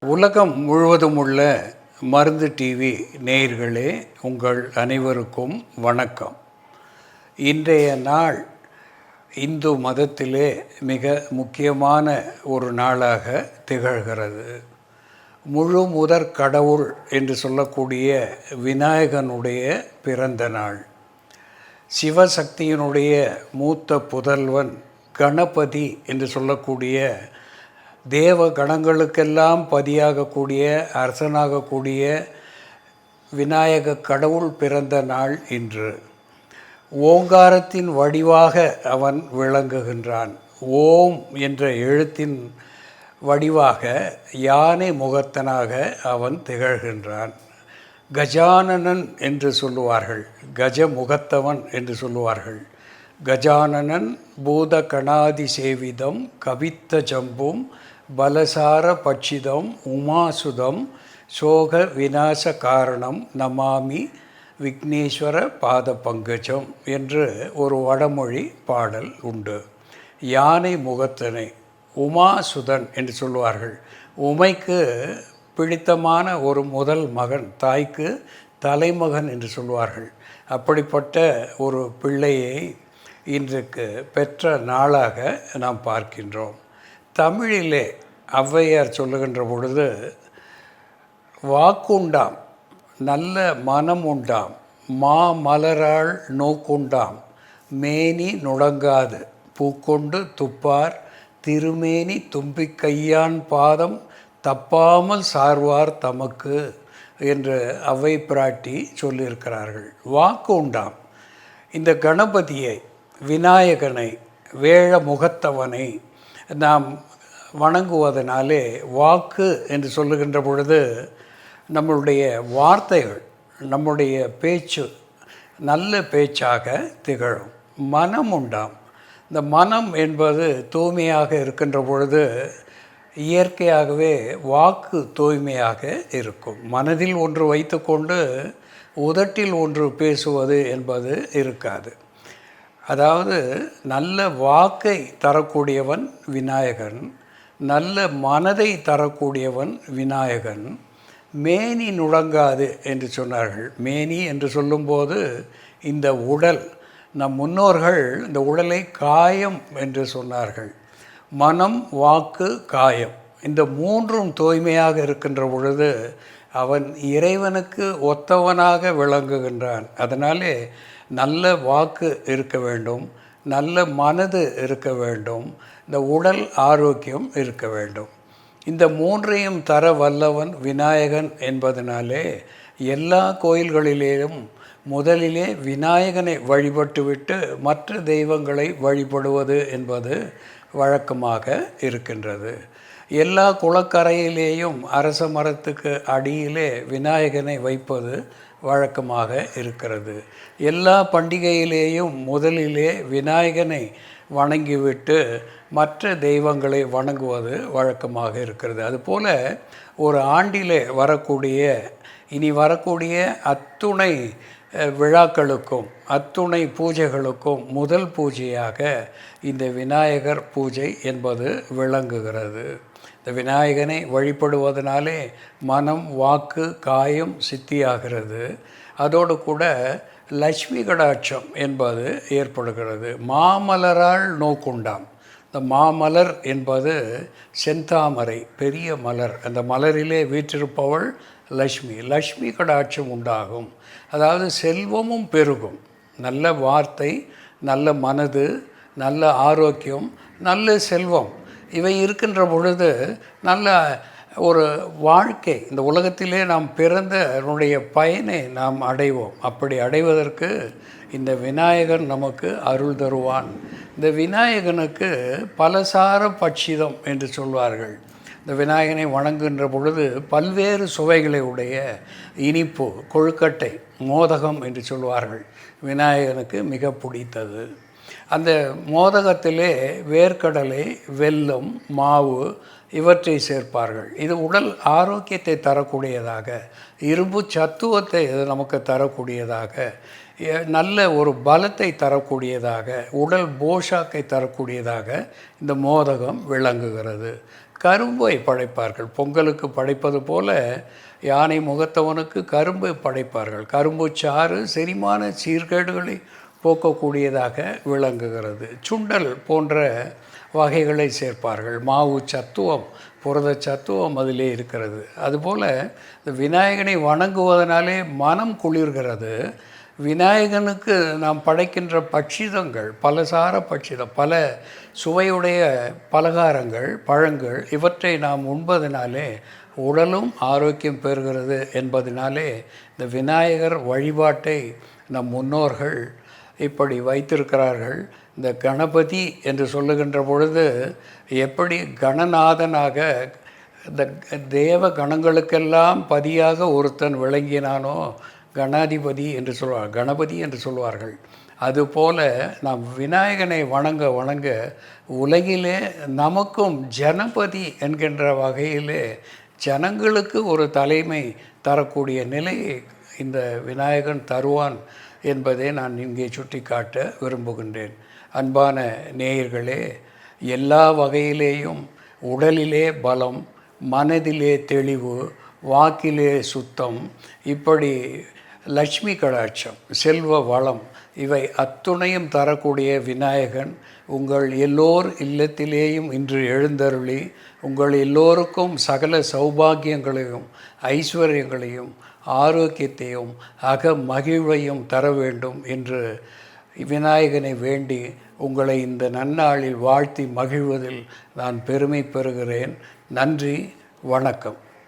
உலகம் முழுவதும் உள்ள மருந்து டிவி நேயர்களே உங்கள் அனைவருக்கும் வணக்கம். இன்றைய நாள் இந்து மதத்திலே மிக முக்கியமான ஒரு நாளாக திகழ்கிறது. முழு முதற் கடவுள் என்று சொல்லக்கூடிய விநாயகனுடைய பிறந்த நாள். சிவசக்தியினுடைய மூத்த புதல்வன் கணபதி என்று சொல்லக்கூடிய தேவ கணங்களுக்கெல்லாம் பதியாகக்கூடிய அரசனாகக்கூடிய விநாயக கடவுள் பிறந்த நாள் இன்று. ஓங்காரத்தின் வடிவாக அவன் விளங்குகின்றான். ஓம் என்ற எழுத்தின் வடிவாக யானை முகத்தனாக அவன் திகழ்கின்றான். கஜானனன் என்று சொல்லுவார்கள். கஜ முகத்தவன் என்று சொல்லுவார்கள். கஜானனன் பூத கணாதி சேவிதம் கவித்த ஜம்பும் பலசார பட்சிதம் உமாசுதம் சோக விநாச காரணம் நமாமி விக்னேஸ்வர பாத பங்கஜம் என்று ஒரு வடமொழி பாடல் உண்டு. யானை முகத்தனை உமாசுதன் என்று சொல்லுவார்கள். உமைக்கு பிடித்தமான ஒரு முதல் மகன் தாய்க்கு தலைமகன் என்று சொல்வார்கள். அப்படிப்பட்ட ஒரு பிள்ளையை இன்றைக்கு பெற்ற நாளாக நாம் பார்க்கின்றோம். தமிழிலே ஔவையார் சொல்லுகின்ற பொழுது வாக்குண்டாம் நல்ல மனம் உண்டாம் மா மலரால் நோக்குண்டாம் மேனி நுடங்காது பூக்கொண்டு துப்பார் திருமேனி தும்பிக்கையான் பாதம் தப்பாமல் சார்வார் தமக்கு என்று அவை பிராட்டி சொல்லியிருக்கிறார்கள். வாக்கு உண்டாம். இந்த கணபதியை விநாயகனை வேழ முகத்தவனை நாம் வணங்குவதனாலே வாக்கு என்று சொல்லுகின்ற பொழுது நம்மளுடைய வார்த்தைகள் நம்முடைய பேச்சு நல்ல பேச்சாக திகழும். மனம் உண்டாம். இந்த மனம் என்பது தூய்மையாக இருக்கின்ற பொழுது இயற்கையாகவே வாக்கு தூய்மையாக இருக்கும். மனதில் ஒன்று வைத்துக்கொண்டு உதட்டில் ஒன்று பேசுவது என்பது இருக்காது. அதாவது நல்ல வாக்கை தரக்கூடியவன் விநாயகன் நல்ல மனதை தரக்கூடியவன் விநாயகன் மேனி நுழங்காது என்று சொன்னார்கள். மேனி என்று சொல்லும்போது இந்த உடல் நம் முன்னோர்கள் இந்த உடலை காயம் என்று சொன்னார்கள். மனம் வாக்கு காயம். இந்த மூன்றும் தூய்மையாக இருக்கின்ற பொழுது அவன் இறைவனுக்கு ஒத்தவனாக விளங்குகின்றான். அதனாலே நல்ல வாக்கு இருக்க வேண்டும் நல்ல மனது இருக்க வேண்டும் இந்த உடல் ஆரோக்கியம் இருக்க வேண்டும். இந்த மூன்றையும் தர வல்லவன் விநாயகன் என்பதனாலே எல்லா கோயில்களிலேயும் முதலிலே விநாயகனை வழிபட்டுவிட்டு மற்ற தெய்வங்களை வழிபடுவது என்பது வழக்கமாக இருக்கின்றது. எல்லா குளக்கரையிலேயும் அரச மரத்துக்கு அடியிலே விநாயகனை வைப்பது வழக்கமாக இருக்கிறது. எல்லா பண்டிகையிலேயும் முதலிலே விநாயகனை வணங்கிவிட்டு மற்ற தெய்வங்களை வணங்குவது வழக்கமாக இருக்கிறது. அதுபோல் ஒரு ஆண்டிலே வரக்கூடிய இனி வரக்கூடிய அத்துணை விழாக்களுக்கும் அத்துணை பூஜைகளுக்கும் முதல் பூஜையாக இந்த விநாயகர் பூஜை என்பது விளங்குகிறது. இந்த விநாயகனை வழிபடுவதனாலே மனம் வாக்கு காயம் சித்தியாகிறது. அதோடு கூட லட்சுமி கடாட்சம் என்பது ஏற்படுகிறது. மாமலரால் நோக்குண்டாம். இந்த மாமலர் என்பது செந்தாமரை பெரிய மலர். அந்த மலரிலே வீற்றிருப்பவள் லக்ஷ்மி. லக்ஷ்மி கடாட்சம் உண்டாகும். அதாவது செல்வமும் பெருகும். நல்ல வார்த்தை நல்ல மனது நல்ல ஆரோக்கியம் நல்ல செல்வம். இவை இருக்கின்ற பொழுது நல்ல ஒரு வாழ்க்கை இந்த உலகத்திலே நாம் பிறந்தனுடைய பயனை நாம் அடைவோம். அப்படி அடைவதற்கு இந்த விநாயகன் நமக்கு அருள் தருவான். இந்த விநாயகனுக்கு பலசார பட்சிதம் என்று சொல்வார்கள். இந்த விநாயகனை வணங்குகின்ற பொழுது பல்வேறு சுவைகளை உடைய இனிப்பு கொழுக்கட்டை மோதகம் என்று சொல்வார்கள் விநாயகனுக்கு மிக பிடித்தது. அந்த மோதகத்திலே வேர்க்கடலை வெல்லம் மாவு இவற்றை சேர்ப்பார்கள். இது உடல் ஆரோக்கியத்தை தரக்கூடியதாக இரும்பு சத்துவத்தை இது நமக்கு தரக்கூடியதாக நல்ல ஒரு பலத்தை தரக்கூடியதாக உடல் போஷாக்கை தரக்கூடியதாக இந்த மோதகம் விளங்குகிறது. கரும்பை படைப்பார்கள். பொங்கலுக்கு படைப்பது போல யானை முகத்தவனுக்கு கரும்பை படைப்பார்கள். கரும்பு சாறு செரிமான சீர்கேடுகளை போக்கக்கூடியதாக விளங்குகிறது. சுண்டல் போன்ற வகைகளை சேர்ப்பார்கள். மாவு சத்துவம் புரத சத்துவம் அதிலே இருக்கிறது. அதுபோல் இந்த விநாயகனை வணங்குவதனாலே மனம் குளிர்கிறது. விநாயகனுக்கு நாம் படைக்கின்ற பட்சிதங்கள் பலசார பட்சிதம் பல சுவையுடைய பலகாரங்கள் பழங்கள் இவற்றை நாம் உண்பதினாலே உடலும் ஆரோக்கியம் பெறுகிறது என்பதனாலே இந்த விநாயகர் வழிபாட்டை நம் முன்னோர்கள் இப்படி வைத்திருக்கிறார்கள். இந்த கணபதி என்று சொல்லுகின்ற பொழுது எப்படி கணநாதனாக இந்த தேவ கணங்களுக்கெல்லாம் பதியாக ஒருத்தன் விளங்கினானோ கணாதிபதி என்று சொல்வார் கணபதி என்று சொல்வார்கள். அதுபோல நாம் விநாயகனை வணங்க வணங்க உலகிலே நமக்கும் ஜனபதி என்கின்ற வகையிலே ஜனங்களுக்கு ஒரு தலைமை தரக்கூடிய நிலையை இந்த விநாயகன் தருவான் என்பதை நான் இங்கே சுட்டிக்காட்ட விரும்புகின்றேன். அன்பான நேயர்களே எல்லா வகையிலேயும் உடலிலே பலம் மனதிலே தெளிவு வாக்கிலே சுத்தம் இப்படி லட்சுமி கடாட்சம் செல்வ வளம் இவை அத்துணையும் தரக்கூடிய விநாயகன். உங்கள் எல்லோர் இல்லத்திலேயும் இன்று எழுந்தருளி உங்கள் எல்லோருக்கும் சகல சௌபாகியங்களையும் ஐஸ்வர்யங்களையும் ஆரோக்கியத்தையும் அக மகிழ்வையும் தர வேண்டும் என்று விநாயகனை வேண்டி உங்களை இந்த நன்னாளில் வாழ்த்தி மகிழ்வதில் நான் பெருமை பெறுகிறேன். நன்றி வணக்கம்.